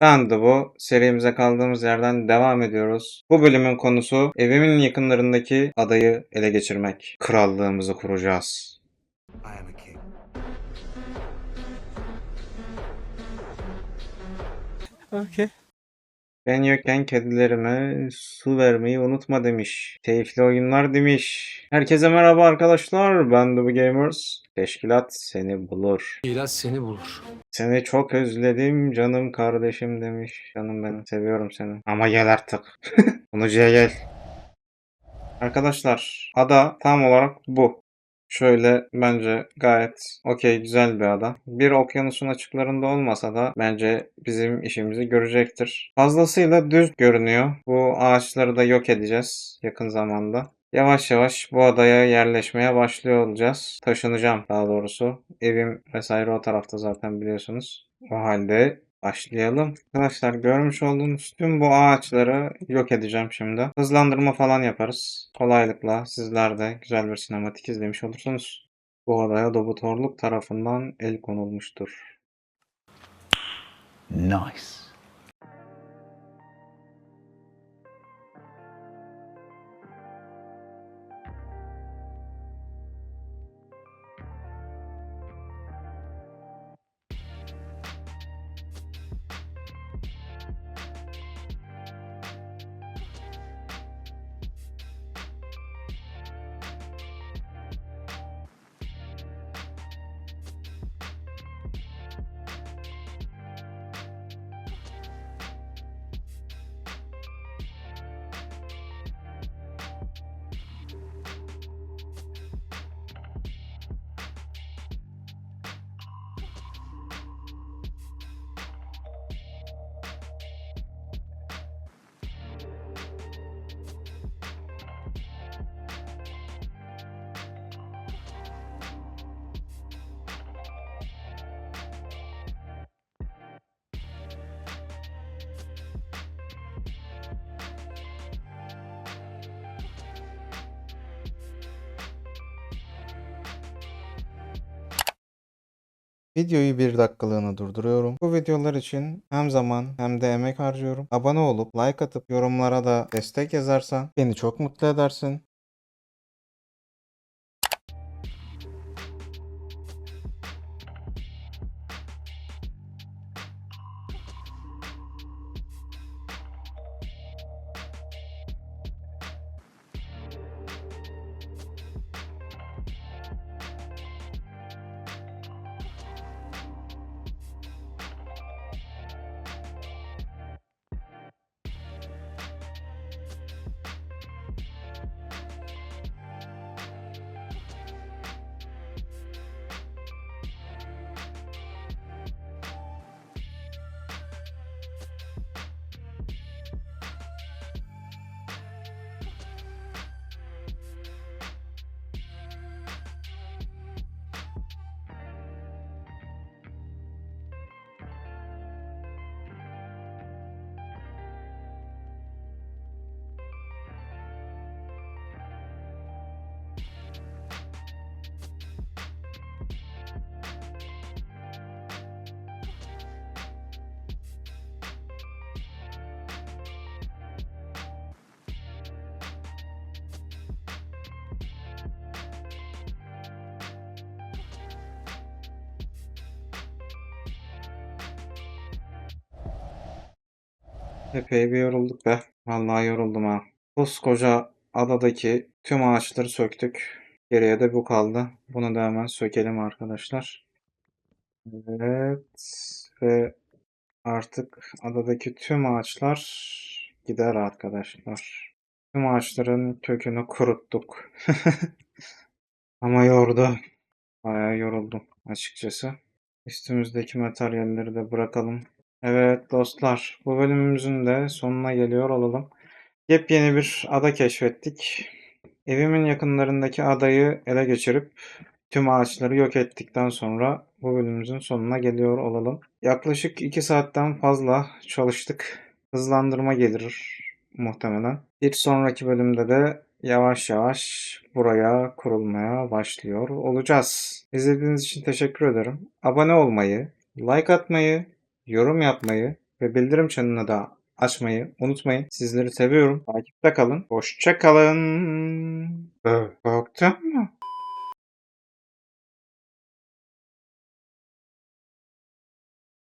Ben de bu. Serimize kaldığımız yerden devam ediyoruz. Bu bölümün konusu evimin yakınlarındaki adayı ele geçirmek. Krallığımızı kuracağız. Okay. Ben yokken kedilerime su vermeyi unutma demiş. Keyifli oyunlar demiş. Herkese merhaba arkadaşlar. Ben The Gamers. Teşkilat seni bulur. İlaç seni bulur. Seni çok özledim canım kardeşim demiş. Canım benim seviyorum seni. Ama gel artık. Unucuya gel. Arkadaşlar ada tam olarak bu. Şöyle bence gayet okey güzel bir ada. Bir okyanusun açıklarında olmasa da bence bizim işimizi görecektir. Fazlasıyla düz görünüyor. Bu ağaçları da yok edeceğiz yakın zamanda. Yavaş yavaş bu adaya yerleşmeye başlıyor olacağız. Taşınacağım daha doğrusu. Evim vesaire o tarafta zaten biliyorsunuz. O halde başlayalım. Arkadaşlar görmüş olduğunuz tüm bu ağaçları yok edeceğim şimdi. Hızlandırma falan yaparız. Kolaylıkla sizler de güzel bir sinematik izlemiş olursunuz. Bu adaya Dobutorluk tarafından el konulmuştur. Nice. Videoyu bir dakikalığına durduruyorum. Bu videolar için hem zaman hem de emek harcıyorum. Abone olup like atıp yorumlara da destek yazarsan beni çok mutlu edersin. Epey bir yorulduk be. Vallahi yoruldum ha. Koskoca adadaki tüm ağaçları söktük. Geriye de bu kaldı. Bunu da hemen sökelim arkadaşlar. Evet. Ve artık adadaki tüm ağaçlar gider arkadaşlar. Tüm ağaçların kökünü kuruttuk. Ama yordu. Bayağı yoruldum açıkçası. Üstümüzdeki materyalleri de bırakalım. Evet dostlar, bu bölümümüzün de sonuna geliyor olalım. Yepyeni bir ada keşfettik. Evimin yakınlarındaki adayı ele geçirip tüm ağaçları yok ettikten sonra bu bölümümüzün sonuna geliyor olalım. Yaklaşık 2 saatten fazla çalıştık. Hızlandırma gelir muhtemelen. Bir sonraki bölümde de yavaş yavaş buraya kurulmaya başlıyor olacağız. İzlediğiniz için teşekkür ederim. Abone olmayı, like atmayı, yorum yapmayı ve bildirim çanını da açmayı unutmayın. Sizleri seviyorum. Takipte kalın. Hoşça kalın. Ee, korktun mu?